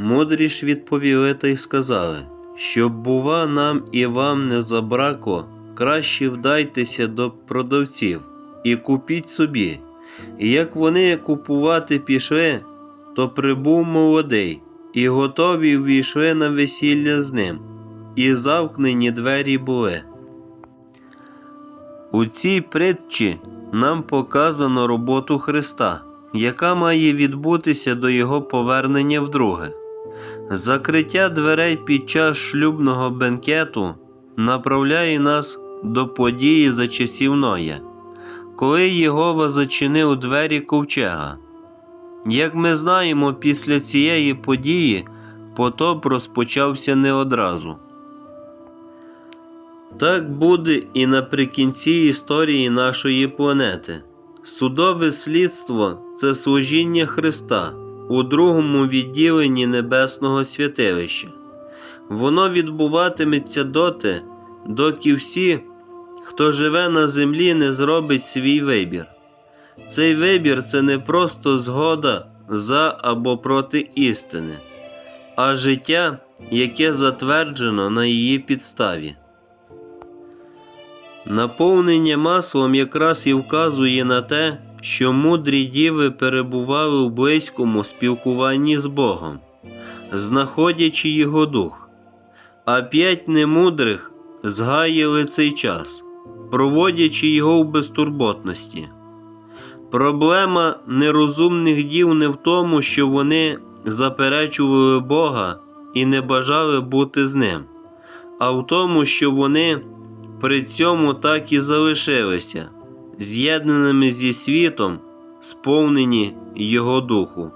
Мудрі ж відповіли та й сказали, щоб, бува, нам і вам не забракло, краще вдайтеся до продавців і купіть собі. І як вони купувати пішли, то прибув молодий, і готові ввійшли на весілля з ним, і замкнені двері були. У цій притчі нам показано роботу Христа, яка має відбутися до Його повернення вдруге. Закриття дверей під час шлюбного бенкету направляє нас до події за часів Ноя, коли Єгова зачинив двері ковчега. Як ми знаємо, після цієї події потоп розпочався не одразу. Так буде і наприкінці історії нашої планети. Судове слідство це служіння Христа у другому відділенні Небесного святилища. Воно відбуватиметься доти, доки всі, хто живе на землі, не зробить свій вибір. Цей вибір це не просто згода за або проти істини, а життя, яке затверджено на її підставі. Наповнення маслом якраз і вказує на те, що мудрі діви перебували у близькому спілкуванні з Богом, знаходячи його дух, а п'ять немудрих згаяли цей час, проводячи його в безтурботності. Проблема нерозумних дів не в тому, що вони заперечували Бога і не бажали бути з ним, а в тому, що вони при цьому так і залишилися, з'єднаними зі світом, сповнені Його духу.